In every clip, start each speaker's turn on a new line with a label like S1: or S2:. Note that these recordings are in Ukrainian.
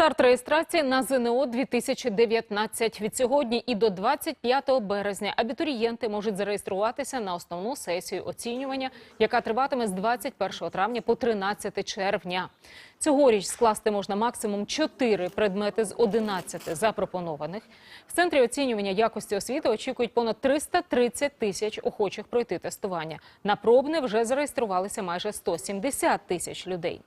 S1: Старт реєстрації на ЗНО 2019. Від сьогодні і до 25 березня абітурієнти можуть зареєструватися на основну сесію оцінювання, яка триватиме з 21 травня по 13 червня. Цьогоріч скласти можна максимум 4 предмети з 11 запропонованих. В центрі оцінювання якості освіти очікують понад 330 тисяч охочих пройти тестування. На пробне вже зареєструвалися майже 170 тисяч людей.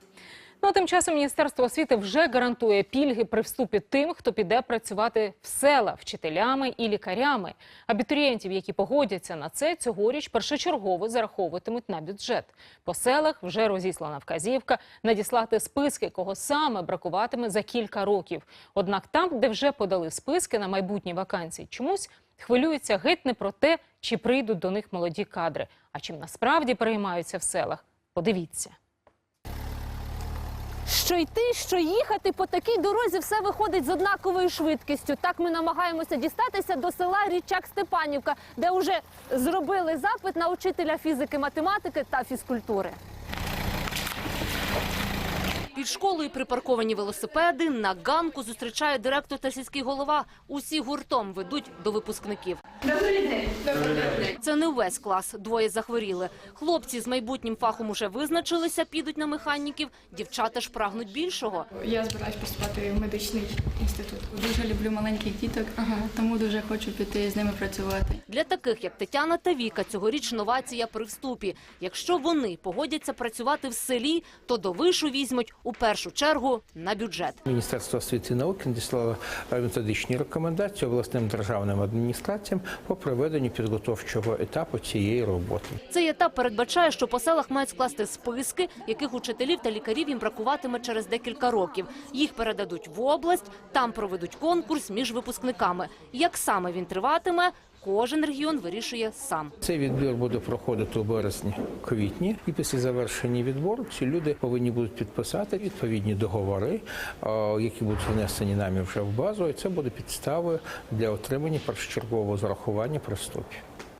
S1: Ну а тим часом Міністерство освіти вже гарантує пільги при вступі тим, хто піде працювати в села вчителями і лікарями. Абітурієнтів, які погодяться на це, цьогоріч першочергово зараховуватимуть на бюджет. По селах вже розіслана вказівка надіслати списки, кого саме бракуватиме за кілька років. Однак там, де вже подали списки на майбутні вакансії, чомусь хвилюються геть не про те, чи прийдуть до них молоді кадри, а чим насправді переймаються в селах. Подивіться.
S2: Що йти, що їхати по такій дорозі, все виходить з однаковою швидкістю. Так ми намагаємося дістатися до села Річак Степанівка, де вже зробили запит на учителя фізики, математики та фізкультури. Під школою припарковані велосипеди. На ганку зустрічає директор та сільський голова. Усі гуртом ведуть до випускників. Це не увесь клас. Двоє захворіли. Хлопці з майбутнім фахом уже визначилися, підуть на механіків. Дівчата ж прагнуть більшого.
S3: Я збираюсь поступати в медичний інститут. Дуже люблю маленьких діток, тому дуже хочу піти з ними працювати.
S2: Для таких, як Тетяна та Віка, цьогоріч новація при вступі. Якщо вони погодяться працювати в селі, то до вишу візьмуть у першу чергу на бюджет.
S4: Міністерство освіти і науки надіслало методичні рекомендації обласним державним адміністраціям по проведенню підготовчого етапу цієї роботи.
S2: Цей етап передбачає, що по селах мають скласти списки, яких учителів та лікарів їм бракуватиме через декілька років. Їх передадуть в область, там проведуть конкурс між випускниками. Як саме він триватиме, кожен регіон вирішує сам.
S4: Цей відбір буде проходити у березні, квітні, і після завершення відбору ці люди повинні будуть підписати відповідні договори, які будуть внесені нами вже в базу. І це буде підставою для отримання першочергового зарахування при вступі.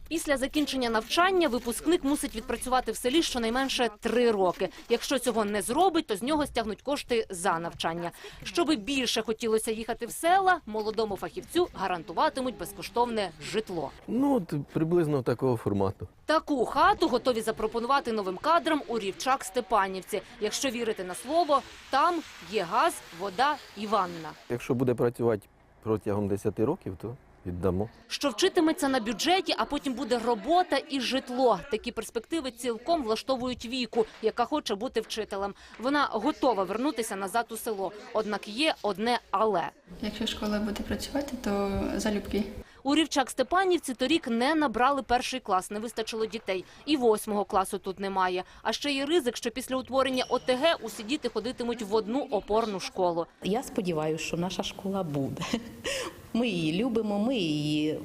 S2: Після закінчення навчання випускник мусить відпрацювати в селі щонайменше три роки. Якщо цього не зробить, то з нього стягнуть кошти за навчання. Щоби більше хотілося їхати в села, молодому фахівцю гарантуватимуть безкоштовне житло.
S5: Ну, приблизно такого формату.
S2: Таку хату готові запропонувати новим кадрам у Рівчак Степанівці. Якщо вірити на слово, там є газ, вода і ванна.
S5: Якщо буде працювати протягом 10 років, то віддамо.
S2: Що вчитиметься на бюджеті, а потім буде робота і житло. Такі перспективи цілком влаштовують віку, яка хоче бути вчителем. Вона готова вернутися назад у село. Однак є одне але.
S3: Якщо школа буде працювати, то залюбки.
S2: У Рівчак Степанівці торік не набрали перший клас, не вистачило дітей. І восьмого класу тут немає. А ще є ризик, що після утворення ОТГ усі діти ходитимуть в одну опорну школу.
S6: Я сподіваюся, що наша школа буде. Ми її любимо, ми її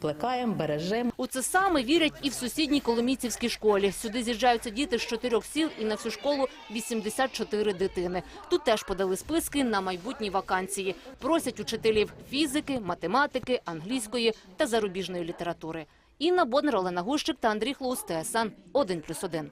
S6: плекаємо, бережемо.
S2: У це саме вірять і в сусідній Коломійцівській школі. Сюди з'їжджаються діти з чотирьох сіл і на всю школу 84 дитини. Тут теж подали списки на майбутні вакансії. Просять учителів фізики, математики, англійської та зарубіжної літератури. Інна Боднер, Олена Гущик та Андрій Хлоус, ТСН 1+,1.